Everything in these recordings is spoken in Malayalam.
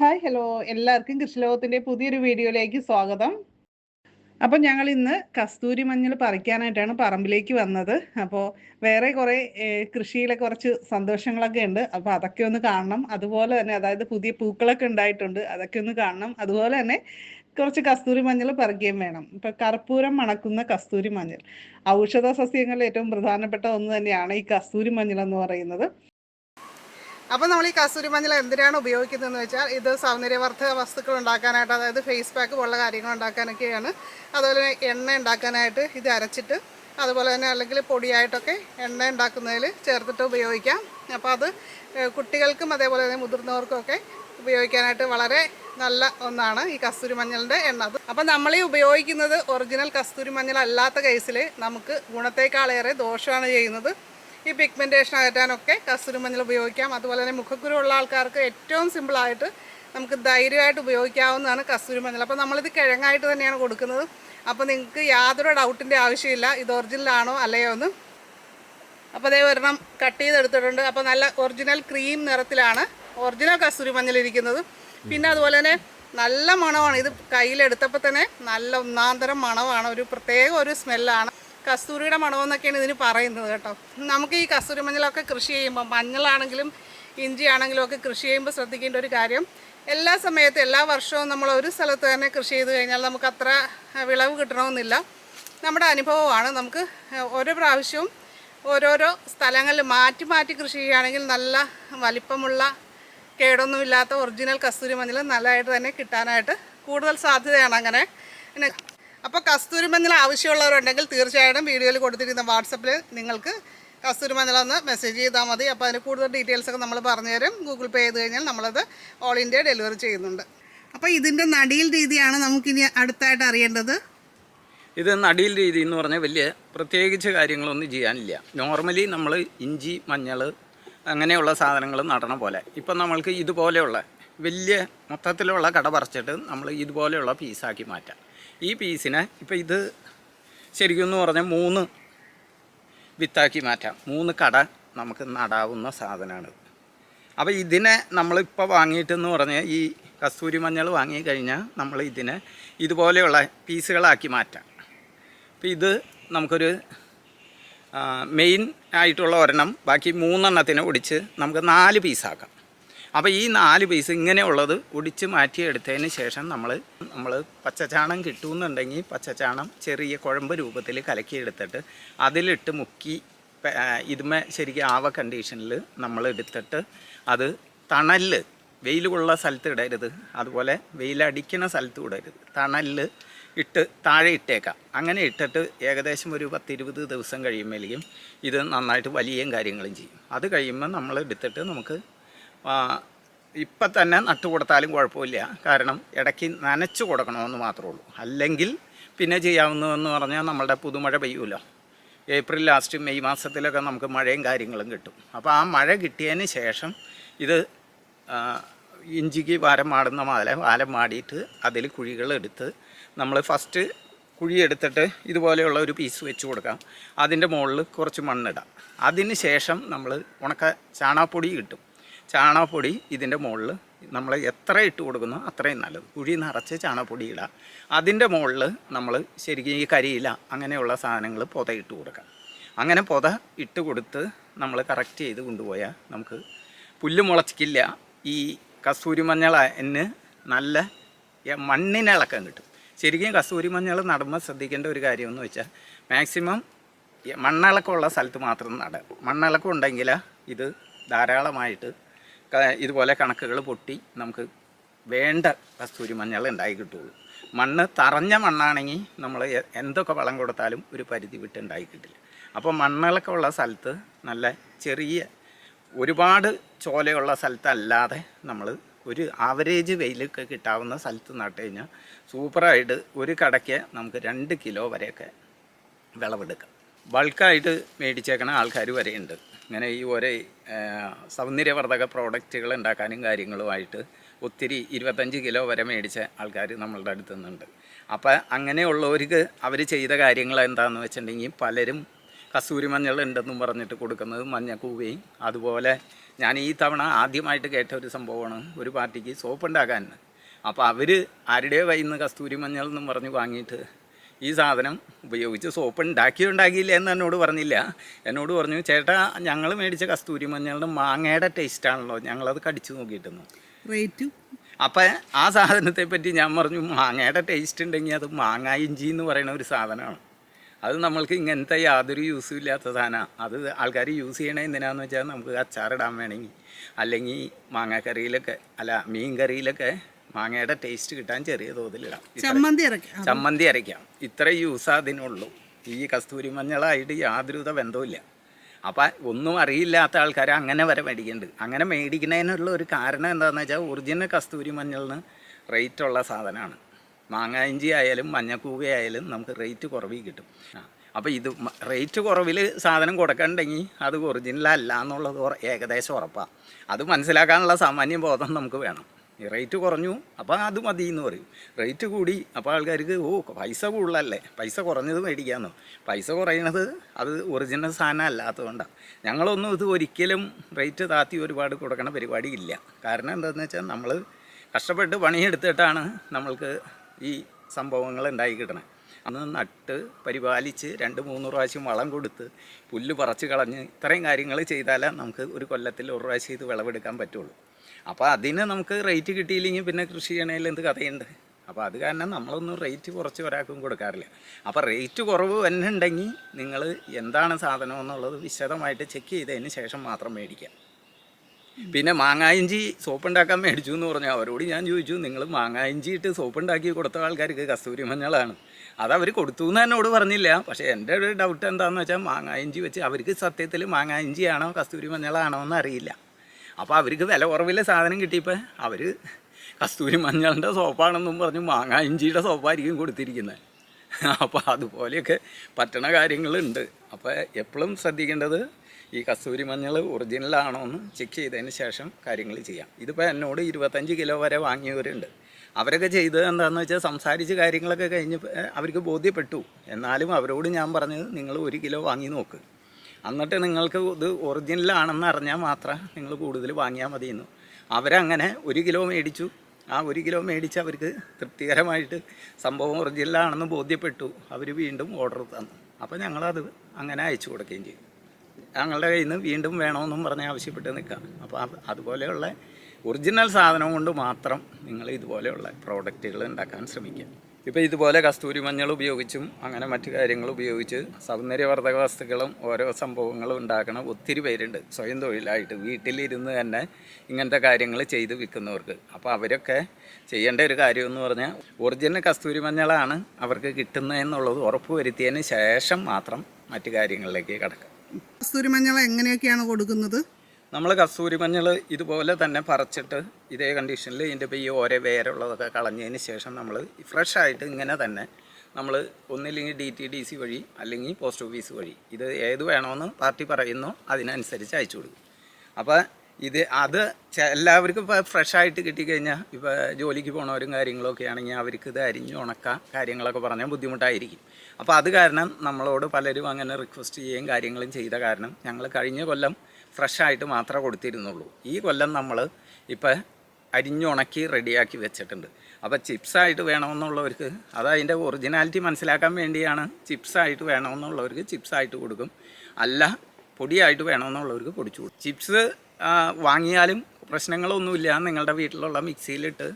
ഹായ് ഹലോ എല്ലാവർക്കും കൃഷിലോകത്തിന്റെ പുതിയൊരു വീഡിയോയിലേക്ക് സ്വാഗതം. അപ്പം ഞങ്ങൾ ഇന്ന് കസ്തൂരി മഞ്ഞൾ പറിക്കാനായിട്ടാണ് പറമ്പിലേക്ക് വന്നത്. അപ്പോൾ വേറെ കുറേ കൃഷിയിലെ കുറച്ച് സന്തോഷങ്ങളൊക്കെ ഉണ്ട്. അപ്പോൾ അതൊക്കെ ഒന്ന് കാണണം. അതുപോലെ തന്നെ അതായത് പുതിയ പൂക്കളൊക്കെ ഉണ്ടായിട്ടുണ്ട്. അതൊക്കെ ഒന്ന് കാണണം. അതുപോലെ തന്നെ കുറച്ച് കസ്തൂരി മഞ്ഞൾ പറിക്കുകയും വേണം. ഇപ്പം കർപ്പൂരം മണക്കുന്ന കസ്തൂരി മഞ്ഞൾ. ഔഷധ സസ്യങ്ങളിൽ ഏറ്റവും പ്രധാനപ്പെട്ട ഒന്ന് തന്നെയാണ് ഈ കസ്തൂരി മഞ്ഞൾ എന്ന് പറയുന്നത്. അപ്പോൾ നമ്മൾ ഈ കസ്തൂരി മഞ്ഞൾ എന്തിനാണ് ഉപയോഗിക്കുന്നതെന്ന് വെച്ചാൽ ഇത് സൗന്ദര്യവർദ്ധക വസ്തുക്കൾ ഉണ്ടാക്കാനായിട്ട് അതായത് ഫേസ് പാക്ക് പോലുള്ള കാര്യങ്ങൾ ഉണ്ടാക്കാനൊക്കെയാണ്. അതുപോലെ എണ്ണ ഉണ്ടാക്കാനായിട്ട് ഇത് അരച്ചിട്ട് അതുപോലെ തന്നെ അല്ലെങ്കിൽ പൊടിയായിട്ടൊക്കെ എണ്ണ ഉണ്ടാക്കുന്നതിൽ ചേർത്തിട്ട് ഉപയോഗിക്കാം. അപ്പോൾ അത് കുട്ടികൾക്കും അതേപോലെ തന്നെ മുതിർന്നവർക്കൊക്കെ ഉപയോഗിക്കാനായിട്ട് വളരെ നല്ല ഒന്നാണ് ഈ കസ്തൂരി മഞ്ഞളിന്റെ എണ്ണ. അത് അപ്പോൾ നമ്മൾ ഈ ഉപയോഗിക്കുന്നത് ഒറിജിനൽ കസ്തൂരി മഞ്ഞൾ അല്ലാത്ത കേസിൽ നമുക്ക് ഗുണത്തേക്കാളേറെ ദോഷമാണ് ചെയ്യുന്നത്. ഈ പിഗ്മെന്റേഷൻ അകറ്റാനൊക്കെ കസ്തൂരി മഞ്ഞൾ ഉപയോഗിക്കാം. അതുപോലെ തന്നെ മുഖക്കുരു ഉള്ള ആൾക്കാർക്ക് ഏറ്റവും സിമ്പിളായിട്ട് നമുക്ക് ധൈര്യമായിട്ട് ഉപയോഗിക്കാവുന്നതാണ് കസ്തൂരി മഞ്ഞൾ. അപ്പോൾ നമ്മളിത് കിഴങ്ങായിട്ട് തന്നെയാണ് കൊടുക്കുന്നത്. അപ്പോൾ നിങ്ങൾക്ക് യാതൊരു ഡൗട്ടിന്റെ ആവശ്യമില്ല. ഇത് ഒറിജിനലാണോ അല്ലയോ എന്ന്. അപ്പോൾ അതേ ഒരെണ്ണം കട്ട് ചെയ്തെടുത്തിട്ടുണ്ട്. അപ്പോൾ നല്ല ഒറിജിനൽ ക്രീം നിറത്തിലാണ് ഒറിജിനൽ കസ്തൂരി മഞ്ഞൾ ഇരിക്കുന്നത്. പിന്നെ അതുപോലെ തന്നെ നല്ല മണമാണ്. ഇത് കയ്യിലെടുത്തപ്പോൾ തന്നെ നല്ല ഒന്നാന്തരം മണമാണ്. ഒരു പ്രത്യേക ഒരു സ്മെല്ലാണ് കസ്തൂരിയുടെ മണമെന്നൊക്കെയാണ് ഇതിന് പറയുന്നത് കേട്ടോ. നമുക്ക് ഈ കസ്തൂരി മഞ്ഞളൊക്കെ കൃഷി ചെയ്യുമ്പോൾ മഞ്ഞളാണെങ്കിലും ഇഞ്ചിയാണെങ്കിലും ഒക്കെ കൃഷി ചെയ്യുമ്പോൾ ശ്രദ്ധിക്കേണ്ട ഒരു കാര്യം എല്ലാ സമയത്തും എല്ലാ വർഷവും നമ്മൾ ഒരു സ്ഥലത്ത് തന്നെ കൃഷി ചെയ്ത് കഴിഞ്ഞാൽ നമുക്ക് അത്ര വിളവ് കിട്ടണമെന്നില്ല. നമ്മുടെ അനുഭവമാണ് നമുക്ക് ഓരോ പ്രാവശ്യവും ഓരോരോ സ്ഥലങ്ങളിൽ മാറ്റി മാറ്റി കൃഷി ചെയ്യുകയാണെങ്കിൽ നല്ല വലിപ്പമുള്ള കേടൊന്നുമില്ലാത്ത ഒറിജിനൽ കസ്തൂരി മഞ്ഞൾ നല്ലതായിട്ട് തന്നെ കിട്ടാനായിട്ട് കൂടുതൽ സാധ്യതയാണ് അങ്ങനെ. അപ്പോൾ കസ്തൂരി മഞ്ഞൾ ആവശ്യമുള്ളവരുണ്ടെങ്കിൽ തീർച്ചയായിട്ടും വീഡിയോയിൽ കൊടുത്തിരിക്കുന്ന വാട്സപ്പിൽ നിങ്ങൾക്ക് കസ്തൂരി മഞ്ഞളൊന്ന് മെസ്സേജ് ചെയ്താൽ മതി. അപ്പോൾ അതിന് കൂടുതൽ ഡീറ്റെയിൽസ് ഒക്കെ നമ്മൾ പറഞ്ഞു തരും. ഗൂഗിൾ പേ ചെയ്ത് കഴിഞ്ഞാൽ നമ്മളത് ഓൾ ഇന്ത്യ ഡെലിവറി ചെയ്യുന്നുണ്ട്. അപ്പോൾ ഇതിന്റെ നടിയിൽ രീതിയാണ് നമുക്കിനി അടുത്തായിട്ട് അറിയേണ്ടത്. ഇത് നടിയിൽ രീതി എന്ന് പറഞ്ഞാൽ വലിയ പ്രത്യേകിച്ച് കാര്യങ്ങളൊന്നും ചെയ്യാനില്ല. നോർമലി നമ്മൾ ഇഞ്ചി മഞ്ഞൾ അങ്ങനെയുള്ള സാധനങ്ങൾ നടണ പോലെ. ഇപ്പം നമ്മൾക്ക് ഇതുപോലെയുള്ള വലിയ മൊത്തത്തിലുള്ള കട പറിച്ചിട്ട് നമ്മൾ ഇതുപോലെയുള്ള പീസാക്കി മാറ്റാം. ഈ പീസിനെ ഇപ്പം ഇത് ശരിക്കും എന്ന് പറഞ്ഞാൽ മൂന്ന് വിത്താക്കി മാറ്റാം. മൂന്ന് കട നമുക്ക് നടാവുന്ന സാധനമാണ് അപ്പോൾ ഇതിനെ നമ്മളിപ്പോൾ വാങ്ങിയിട്ടെന്ന് പറഞ്ഞാൽ ഈ കസ്തൂരി മഞ്ഞൾ വാങ്ങി കഴിഞ്ഞാൽ നമ്മൾ ഇതിനെ ഇതുപോലെയുള്ള പീസുകളാക്കി മാറ്റാം. അപ്പോൾ ഇത് നമുക്കൊരു മെയിൻ ആയിട്ടുള്ള ഒരെണ്ണം ബാക്കി മൂന്നെണ്ണത്തിനെ ഒടിച്ച് നമുക്ക് നാല് പീസാക്കാം. അപ്പോൾ ഈ നാല് പീസ് ഇങ്ങനെയുള്ളത് ഒടിച്ച് മാറ്റിയെടുത്തതിന് ശേഷം നമ്മൾ നമ്മൾ പച്ചച്ചാണം കിട്ടുമെന്നുണ്ടെങ്കിൽ പച്ചച്ചാണം ചെറിയ കുഴമ്പ് രൂപത്തിൽ കലക്കിയെടുത്തിട്ട് അതിലിട്ട് മുക്കി ഇതുമേ ശരിക്കും ആവ കണ്ടീഷനിൽ നമ്മൾ എടുത്തിട്ട് അത് തണലിൽ വെയിൽ കൊള്ള സ്ഥലത്ത് ഇടരുത്. അതുപോലെ വെയിലടിക്കുന്ന സ്ഥലത്ത് ഇടരുത്. തണലിൽ ഇട്ട് താഴെ ഇട്ടേക്കാം. അങ്ങനെ ഇട്ടിട്ട് ഏകദേശം ഒരു പത്തിരുപത് ദിവസം കഴിയുമ്പോഴേക്കും ഇത് നന്നായിട്ട് വലിയും കാര്യങ്ങളും ചെയ്യും. അത് കഴിയുമ്പോൾ നമ്മൾ എടുത്തിട്ട് നമുക്ക് ഇപ്പം തന്നെ നട്ടു കൊടുത്താലും കുഴപ്പമില്ല. കാരണം ഇടയ്ക്ക് നനച്ചു കൊടുക്കണമെന്ന് മാത്രമേ ഉള്ളൂ. അല്ലെങ്കിൽ പിന്നെ ചെയ്യാവുന്നതെന്ന് പറഞ്ഞാൽ നമ്മളുടെ പുതുമഴ പെയ്യുമല്ലോ ഏപ്രിൽ ലാസ്റ്റ് മെയ് മാസത്തിലൊക്കെ നമുക്ക് മഴയും കാര്യങ്ങളും കിട്ടും. അപ്പോൾ ആ മഴ കിട്ടിയതിന് ശേഷം ഇത് ഇഞ്ചിക്ക് വാരം മാടുന്ന മാല വാരം മാടിയിട്ട് അതിൽ കുഴികളെടുത്ത് നമ്മൾ ഫസ്റ്റ് കുഴിയെടുത്തിട്ട് ഇതുപോലെയുള്ള ഒരു പീസ് വെച്ച് കൊടുക്കാം. അതിന്റെ മുകളിൽ കുറച്ച് മണ്ണിടാം. അതിന് ശേഷം നമ്മൾ ഉണക്ക ചാണാപ്പൊടി കിട്ടും ചാണകപ്പൊടി ഇതിന്റെ മുകളിൽ നമ്മൾ എത്ര ഇട്ട് കൊടുക്കുന്നോ അത്രയും നല്ലത്. കുഴി നിറച്ച് ചാണകപ്പൊടി ഇടാം. അതിന്റെ മുകളിൽ നമ്മൾ ശരിക്കും ഈ കരിയില അങ്ങനെയുള്ള സാധനങ്ങൾ പുത ഇട്ട് കൊടുക്കാം. അങ്ങനെ പുത ഇട്ട് കൊടുത്ത് നമ്മൾ കറക്റ്റ് ചെയ്ത് കൊണ്ടുപോയാൽ നമുക്ക് പുല്ല് മുളച്ചിക്കില്ല. ഈ കസ്തൂരി മഞ്ഞളിന് നല്ല മണ്ണിനിളക്കം കിട്ടും. ശരിക്കും കസ്തൂരി മഞ്ഞൾ നടുമ്പോൾ ശ്രദ്ധിക്കേണ്ട ഒരു കാര്യമെന്ന് വെച്ചാൽ മാക്സിമം മണ്ണിളക്കമുള്ള സ്ഥലത്ത് മാത്രം നടുക മണ്ണിളക്കം ഉണ്ടെങ്കിൽ ഇത് ധാരാളമായിട്ട് ഇതുപോലെ കണക്കുകൾ പൊട്ടി നമുക്ക് വേണ്ട കസ്തൂരി മഞ്ഞൾ ഉണ്ടായി കിട്ടുള്ളൂ. മണ്ണ് തറഞ്ഞ മണ്ണാണെങ്കിൽ നമ്മൾ എന്തൊക്കെ വളം കൊടുത്താലും ഒരു പരിധി വിട്ട് ഉണ്ടായി കിട്ടില്ല. അപ്പോൾ മണ്ണിളക്കമുള്ള സ്ഥലത്ത് നല്ല ചെറിയ ഒരുപാട് ചോലയുള്ള സ്ഥലത്തല്ലാതെ നമ്മൾ ഒരു ആവറേജ് വെയിലൊക്കെ കിട്ടാവുന്ന സ്ഥലത്ത് നട്ട് കഴിഞ്ഞാൽ സൂപ്പറായിട്ട് ഒരു കടയ്ക്ക് നമുക്ക് രണ്ട് കിലോ വരെയൊക്കെ വിളവെടുക്കാം. ബൾക്കായിട്ട് മേടിച്ചേക്കണ ആൾക്കാർ വരെയുണ്ട് ഇങ്ങനെ ഈ ഒരേ സൗന്ദര്യവർദ്ധക പ്രോഡക്റ്റുകൾ ഉണ്ടാക്കാനും കാര്യങ്ങളുമായിട്ട് ഒത്തിരി ഇരുപത്തഞ്ച് കിലോ വരെ മേടിച്ച ആൾക്കാർ നമ്മളുടെ അടുത്ത് നിന്നുണ്ട് അപ്പോൾ അങ്ങനെയുള്ളവർക്ക് അവർ ചെയ്ത കാര്യങ്ങൾ എന്താണെന്ന് വെച്ചിട്ടുണ്ടെങ്കിൽ പലരും കസ്തൂരി മഞ്ഞൾ ഉണ്ടെന്നും പറഞ്ഞിട്ട് കൊടുക്കുന്നത് മഞ്ഞക്കൂവയും അതുപോലെ ഞാൻ ഈ തവണ ആദ്യമായിട്ട് കേട്ട ഒരു സംഭവമാണ് ഒരു പാർട്ടിക്ക് സോപ്പ് ഉണ്ടാക്കാൻ. അപ്പോൾ അവർ ആരുടെയോ കയ്യിൽ നിന്ന് കസ്തൂരി മഞ്ഞൾ എന്നും പറഞ്ഞ് വാങ്ങിയിട്ട് ഈ സാധനം ഉപയോഗിച്ച് സോപ്പ് ഉണ്ടാക്കിയോ ഉണ്ടാക്കിയില്ല എന്ന് എന്നോട് പറഞ്ഞില്ല. എന്നോട് പറഞ്ഞു ചേട്ടാ ഞങ്ങൾ മേടിച്ച കസ്തൂരി മഞ്ഞളുടെ മാങ്ങയുടെ ടേസ്റ്റാണല്ലോ ഞങ്ങളത് കടിച്ചു നോക്കിയിട്ടെന്ന്. റേറ്റ് അപ്പം ആ സാധനത്തെ പറ്റി ഞാൻ പറഞ്ഞു മാങ്ങയുടെ ടേസ്റ്റ് ഉണ്ടെങ്കിൽ അത് മാങ്ങ ഇഞ്ചി എന്ന് പറയുന്ന ഒരു സാധനമാണ്. അത് നമ്മൾക്ക് ഇങ്ങനത്തെ യാതൊരു യൂസും ഇല്ലാത്ത സാധനമാണ് അത് ആൾക്കാർ യൂസ് ചെയ്യണത് എന്തിനാന്ന് വെച്ചാൽ നമുക്ക് അച്ചാറിടാൻ വേണമെങ്കിൽ അല്ലെങ്കിൽ മാങ്ങാക്കറിയിലൊക്കെ അല്ല മീൻ കറിയിലൊക്കെ മാങ്ങയുടെ ടേസ്റ്റ് കിട്ടാൻ ചെറിയ തോതിലിടാം. ചമ്മന്തി അരക്കാം ചമ്മന്തി അരയ്ക്കാം. ഇത്ര യൂസ് അതിനുള്ളൂ. ഈ കസ്തൂരി മഞ്ഞളായിട്ട് യാതൊരുവിധ ബന്ധവുമില്ല. അപ്പം ഒന്നും അറിയില്ലാത്ത ആൾക്കാർ അങ്ങനെ വരെ മേടിക്കുന്നുണ്ട് അങ്ങനെ മേടിക്കുന്നതിനുള്ള ഒരു കാരണം എന്താണെന്ന് വെച്ചാൽ ഒറിജിനൽ കസ്തൂരി മഞ്ഞളിന് റേറ്റ് ഉള്ള സാധനമാണ് മാങ്ങ ഇഞ്ചി ആയാലും മഞ്ഞക്കൂവ ആയാലും നമുക്ക് റേറ്റ് കുറവിൽ കിട്ടും. അപ്പോൾ ഇത് റേറ്റ് കുറവിൽ സാധനം കൊടുക്കണ്ടെങ്കിൽ അത് ഒറിജിനൽ അല്ല എന്നുള്ളത് ഏകദേശം ഉറപ്പാണ് അത് മനസ്സിലാക്കാനുള്ള സാമാന്യ ബോധം നമുക്ക് വേണം. റേറ്റ് കുറഞ്ഞു അപ്പോൾ അത് മതി എന്ന് പറയും. റേറ്റ് കൂടി അപ്പോൾ ആൾക്കാർക്ക് ഓ പൈസ കൂടുതലല്ലേ? പൈസ കുറഞ്ഞത് മേടിക്കാമെന്നോ പൈസ കുറയണത് അത് ഒറിജിനൽ സാധനം അല്ലാത്തതുകൊണ്ടാണ് ഞങ്ങളൊന്നും ഇത് ഒരിക്കലും റേറ്റ് താത്തി ഒരുപാട് കൊടുക്കണ പരിപാടി ഇല്ല കാരണം എന്താണെന്ന് വെച്ചാൽ നമ്മൾ കഷ്ടപ്പെട്ട് പണിയെടുത്തിട്ടാണ് നമ്മൾക്ക് ഈ സംഭവങ്ങൾ ഉണ്ടായി കിട്ടണത് അന്ന് നട്ട് പരിപാലിച്ച് രണ്ട് മൂന്ന് പ്രാവശ്യം വളം കൊടുത്ത് പുല്ല് പറിച്ച് കളഞ്ഞ് ഇത്രയും കാര്യങ്ങൾ ചെയ്താലേ നമുക്ക് ഒരു കൊല്ലത്തിൽ ഒരു പ്രാവശ്യം ഇത് വിളവെടുക്കാൻ പറ്റുള്ളൂ. അപ്പോൾ അതിന് നമുക്ക് റേറ്റ് കിട്ടിയില്ലെങ്കിൽ പിന്നെ കൃഷി ചെയ്യണേൽ എന്ത് കഥയുണ്ട്? അപ്പോൾ അത് കാരണം നമ്മളൊന്നും റേറ്റ് കുറച്ച് ഒരാൾക്കും കൊടുക്കാറില്ല. അപ്പോൾ റേറ്റ് കുറവ് തന്നെ ഉണ്ടെങ്കിൽ നിങ്ങൾ എന്താണ് സാധനം എന്നുള്ളത് വിശദമായിട്ട് ചെക്ക് ചെയ്തതിന് ശേഷം മാത്രം മേടിക്കാം. പിന്നെ മാങ്ങായിഞ്ചി സോപ്പ് ഉണ്ടാക്കാൻ മേടിച്ചു എന്ന് പറഞ്ഞു അവരോട് ഞാൻ ചോദിച്ചു നിങ്ങൾ മാങ്ങായിഞ്ചി ഇട്ട് സോപ്പ് ഉണ്ടാക്കി കൊടുത്ത ആൾക്കാർക്ക് കസ്തൂരി മഞ്ഞളാണ്. അത് അവർ കൊടുത്തു എന്ന് എന്നോട് പറഞ്ഞില്ല. പക്ഷേ എന്റെ ഒരു ഡൗട്ട് എന്താണെന്ന് വെച്ചാൽ മാങ്ങായിഞ്ചി വെച്ച് അവർക്ക് സത്യത്തിൽ മാങ്ങായിഞ്ചിയാണോ കസ്തൂരി മഞ്ഞളാണോ എന്ന് അറിയില്ല അപ്പോൾ അവർക്ക് വില കുറവില്ല സാധനം കിട്ടിയപ്പോൾ അവർ കസ്തൂരി മഞ്ഞളിന്റെ സോപ്പാണെന്നും പറഞ്ഞു മാങ്ങ ഇഞ്ചിയുടെ സോപ്പായിരിക്കും കൊടുത്തിരിക്കുന്നത്. അപ്പോൾ അതുപോലെയൊക്കെ പറ്റണ കാര്യങ്ങളുണ്ട്. അപ്പോൾ എപ്പോഴും ശ്രദ്ധിക്കേണ്ടത് ഈ കസ്തൂരി മഞ്ഞൾ ഒറിജിനലാണോ എന്ന് ചെക്ക് ചെയ്തതിന് ശേഷം കാര്യങ്ങൾ ചെയ്യാം. ഇതിപ്പോൾ എന്നോട് ഇരുപത്തഞ്ച് കിലോ വരെ വാങ്ങിയവരുണ്ട്. അവരൊക്കെ ചെയ്തത് എന്താണെന്ന് വെച്ചാൽ സംസാരിച്ച് കാര്യങ്ങളൊക്കെ കഴിഞ്ഞ് അവർക്ക് ബോധ്യപ്പെട്ടു. എന്നാലും അവരോട് ഞാൻ പറഞ്ഞത് നിങ്ങൾ ഒരു കിലോ വാങ്ങി നോക്ക്. എന്നിട്ട് നിങ്ങൾക്ക് ഇത് ഒറിജിനലാണെന്ന് അറിഞ്ഞാൽ മാത്രം നിങ്ങൾ കൂടുതൽ വാങ്ങിയാൽ മതിയെന്നു. അവരങ്ങനെ ഒരു കിലോ മേടിച്ചു. ആ ഒരു കിലോ മേടിച്ച് അവർക്ക് തൃപ്തികരമായിട്ട് സംഭവം ഒറിജിനലാണെന്ന് ബോധ്യപ്പെട്ടു. അവർ വീണ്ടും ഓർഡർ തന്നു. അപ്പോൾ ഞങ്ങളത് അങ്ങനെ അയച്ചു കൊടുക്കുകയും ചെയ്തു. ഞങ്ങളുടെ കയ്യിൽ നിന്ന് വീണ്ടും വേണമെന്നും പറഞ്ഞ് ആവശ്യപ്പെട്ട് നിൽക്കാം. അപ്പോൾ അത് അതുപോലെയുള്ള ഒറിജിനൽ സാധനം കൊണ്ട് മാത്രം നിങ്ങൾ ഇതുപോലെയുള്ള പ്രോഡക്റ്റുകൾ ഉണ്ടാക്കാൻ ശ്രമിക്കുക. ഇപ്പോൾ ഇതുപോലെ കസ്തൂരി മഞ്ഞൾ ഉപയോഗിച്ചും അങ്ങനെ മറ്റു കാര്യങ്ങൾ ഉപയോഗിച്ച് സൗന്ദര്യവർദ്ധക വസ്തുക്കളും ഓരോ സംഭവങ്ങളും ഉണ്ടാക്കണം ഒത്തിരി പേരുണ്ട്. സ്വയം തൊഴിലായിട്ട് വീട്ടിലിരുന്ന് തന്നെ ഇങ്ങനത്തെ കാര്യങ്ങൾ ചെയ്ത് വിൽക്കുന്നവർക്ക്. അപ്പോൾ അവരൊക്കെ ചെയ്യേണ്ട ഒരു കാര്യം എന്ന് പറഞ്ഞാൽ ഒറിജിനൽ കസ്തൂരി മഞ്ഞളാണ് അവർക്ക് കിട്ടുന്നതെന്നുള്ളത് ഉറപ്പ് വരുത്തിയതിന് ശേഷം മാത്രം മറ്റു കാര്യങ്ങളിലേക്ക് കടക്കാം കസ്തൂരി മഞ്ഞൾ എങ്ങനെയൊക്കെയാണ് കൊടുക്കുന്നത്? നമ്മൾ കസ്തൂരി മഞ്ഞൾ ഇതുപോലെ തന്നെ പറിച്ചിട്ട് ഇതേ കണ്ടീഷനിൽ ഇതിന്റെ ഈ ഓരോ വേരുള്ളതൊക്കെ കളഞ്ഞതിന് ശേഷം നമ്മൾ ഫ്രഷ് ആയിട്ട് ഇങ്ങനെ തന്നെ നമ്മൾ ഒന്നില്ലെങ്കിൽ ഡി ടി ഡി സി വഴി അല്ലെങ്കിൽ പോസ്റ്റ് ഓഫീസ് വഴി ഇത് ഏത് വേണമെന്ന് പാർട്ടി പറയുന്നോ അതിനനുസരിച്ച് അയച്ചു കൊടുക്കും. അപ്പോൾ ഇത് അത് എല്ലാവർക്കും ഇപ്പോൾ ഫ്രഷ് ആയിട്ട് കിട്ടിക്കഴിഞ്ഞാൽ ഇപ്പോൾ ജോലിക്ക് പോണവരും കാര്യങ്ങളൊക്കെ ആണെങ്കിൽ അവർക്ക് ഇത് അരിഞ്ഞ് ഉണക്കാം കാര്യങ്ങളൊക്കെ പറഞ്ഞാൽ ബുദ്ധിമുട്ടായിരിക്കും. അപ്പോൾ അത് കാരണം നമ്മളോട് പലരും അങ്ങനെ റിക്വസ്റ്റ് ചെയ്യുകയും കാര്യങ്ങളും ചെയ്ത കാരണം ഞങ്ങൾ കഴിഞ്ഞ കൊല്ലം ഫ്രഷ് ആയിട്ട് മാത്രമേ കൊടുത്തിരുന്നുള്ളൂ. ഈ കൊല്ലം നമ്മൾ ഇപ്പം അരിഞ്ഞുണക്കി റെഡിയാക്കി വെച്ചിട്ടുണ്ട്. അപ്പോൾ ചിപ്സായിട്ട് വേണമെന്നുള്ളവർക്ക് അത് അതിന്റെ ഒറിജിനാലിറ്റി മനസ്സിലാക്കാൻ വേണ്ടിയാണ് ചിപ്സായിട്ട് വേണമെന്നുള്ളവർക്ക് ചിപ്സായിട്ട് കൊടുക്കും. അല്ല പൊടിയായിട്ട് വേണമെന്നുള്ളവർക്ക് പൊടിച്ചു കൊടുക്കും. ചിപ്സ് വാങ്ങിയാലും പ്രശ്നങ്ങളൊന്നുമില്ല. നിങ്ങളുടെ വീട്ടിലുള്ള മിക്സിയിലിട്ട്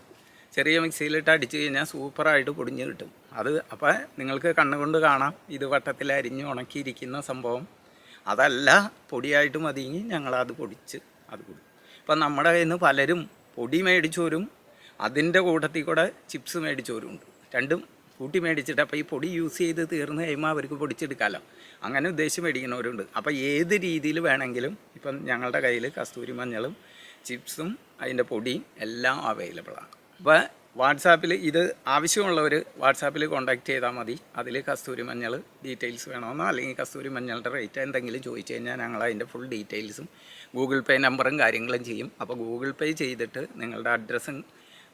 ചെറിയ മിക്സിയിലിട്ട് അടിച്ചു കഴിഞ്ഞാൽ സൂപ്പറായിട്ട് പൊടിഞ്ഞ് കിട്ടും. അത് അപ്പോൾ നിങ്ങൾക്ക് കണ്ണുകൊണ്ട് കാണാം. ഇത് വട്ടത്തിൽ അരിഞ്ഞ് ഉണക്കിയിരിക്കുന്ന സംഭവം. അതല്ല പൊടിയായിട്ട് മതിയെങ്കിൽ ഞങ്ങളത് പൊടിച്ച് അത് കൊടുക്കും. ഇപ്പം നമ്മുടെ കയ്യിൽ നിന്ന് പലരും പൊടി മേടിച്ചവരും അതിന്റെ കൂട്ടത്തിൽ കൂടെ ചിപ്സ് മേടിച്ചവരും ഉണ്ട്. രണ്ടും കൂട്ടി മേടിച്ചിട്ട് അപ്പോൾ ഈ പൊടി യൂസ് ചെയ്ത് തീർന്ന് കഴിയുമ്പോൾ അവർക്ക് പൊടിച്ചെടുക്കാമല്ലോ. അങ്ങനെ ഉദ്ദേശിച്ച് മേടിക്കുന്നവരുണ്ട്. അപ്പോൾ ഏത് രീതിയിൽ വേണമെങ്കിലും ഇപ്പം ഞങ്ങളുടെ കയ്യിൽ കസ്തൂരി മഞ്ഞളും ചിപ്സും അതിന്റെ പൊടിയും എല്ലാം അവൈലബിളാണ് അപ്പോൾ വാട്സാപ്പിൽ ഇത് ആവശ്യമുള്ളവർ വാട്സാപ്പിൽ കോൺടാക്റ്റ് ചെയ്താൽ മതി. അതിൽ കസ്തൂരി മഞ്ഞൾ ഡീറ്റെയിൽസ് വേണമെന്നോ അല്ലെങ്കിൽ കസ്തൂരി മഞ്ഞളുടെ റേറ്റ് എന്തെങ്കിലും ചോദിച്ചു കഴിഞ്ഞാൽ ഞങ്ങൾ അതിന്റെ ഫുൾ ഡീറ്റെയിൽസും ഗൂഗിൾ പേ നമ്പറും കാര്യങ്ങളും ചെയ്യും. അപ്പോൾ ഗൂഗിൾ പേ ചെയ്തിട്ട് നിങ്ങളുടെ അഡ്രസ്സും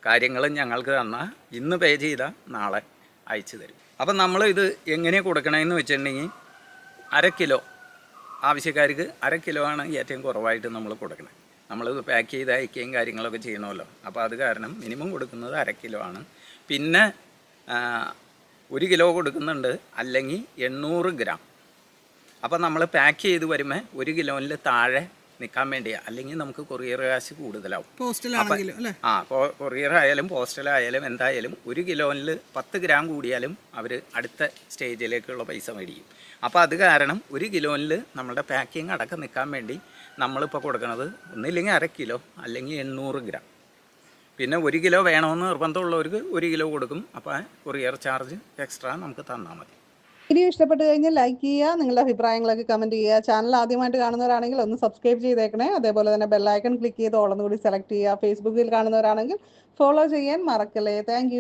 കാര്യങ്ങളും ഞങ്ങൾക്ക് തന്നാൽ ഇന്ന് പേ ചെയ്താൽ നാളെ അയച്ചു തരും. അപ്പം നമ്മൾ ഇത് എങ്ങനെ കൊടുക്കണമെന്ന് വെച്ചിട്ടുണ്ടെങ്കിൽ അര കിലോ ആവശ്യക്കാർക്ക് അര കിലോ ആണ് ഏറ്റവും കുറവായിട്ട് നമ്മൾ കൊടുക്കുന്നത് നമ്മൾ പാക്ക് ചെയ്ത് അയക്കുകയും കാര്യങ്ങളൊക്കെ ചെയ്യണമല്ലോ. അപ്പോൾ അത് കാരണം മിനിമം കൊടുക്കുന്നത് അര കിലോ ആണ്. പിന്നെ ഒരു കിലോ കൊടുക്കുന്നുണ്ട് അല്ലെങ്കിൽ എണ്ണൂറ് ഗ്രാം. അപ്പോൾ നമ്മൾ പാക്ക് ചെയ്ത് വരുമ്പോൾ ഒരു കിലോയിൽ താഴെ നിൽക്കാൻ വേണ്ടിയാണ് അല്ലെങ്കിൽ നമുക്ക് കൊറിയർ കാശ് കൂടുതലാവും. പോസ്റ്റിലാണെങ്കിലും ആ കൊറിയർ ആയാലും പോസ്റ്റലായാലും എന്തായാലും ഒരു കിലോയിൽ പത്ത് ഗ്രാം കൂടിയാലും അവർ അടുത്ത സ്റ്റേജിലേക്കുള്ള പൈസ മേടിക്കും. അപ്പോൾ അത് കാരണം ഒരു കിലോയിൽ നമ്മുടെ പാക്കിംഗ് അടക്കം നിൽക്കാൻ വേണ്ടി നമ്മളിപ്പോൾ കൊടുക്കുന്നത് ഒന്നില്ലെങ്കിൽ അര കിലോ അല്ലെങ്കിൽ എണ്ണൂറ് ഗ്രാം. പിന്നെ ഒരു കിലോ വേണമെന്ന് നിർബന്ധമുള്ളവർക്ക് ഒരു കിലോ കൊടുക്കും. അപ്പോൾ കൊറിയർ ചാർജ് എക്സ്ട്രാ നമുക്ക് തന്നാൽ മതി. വീഡിയോ ഇഷ്ടപ്പെട്ട് കഴിഞ്ഞാൽ ലൈക്ക് ചെയ്യുക നിങ്ങളുടെ അഭിപ്രായങ്ങളൊക്കെ കമന്റ് ചെയ്യുക. ചാനൽ ആദ്യമായിട്ട് കാണുന്നവരാണെങ്കിൽ ഒന്ന് സബ്സ്ക്രൈബ് ചെയ്തേക്കണേ. അതേപോലെ തന്നെ ബെല്ലൈക്കൺ ക്ലിക്ക് ചെയ്ത് ഓളൊന്നും കൂടി സെലക്ട് ചെയ്യുക ഫേസ്ബുക്കിൽ കാണുന്നവരാണെങ്കിൽ ഫോളോ ചെയ്യാൻ മറക്കല്ലേ. താങ്ക്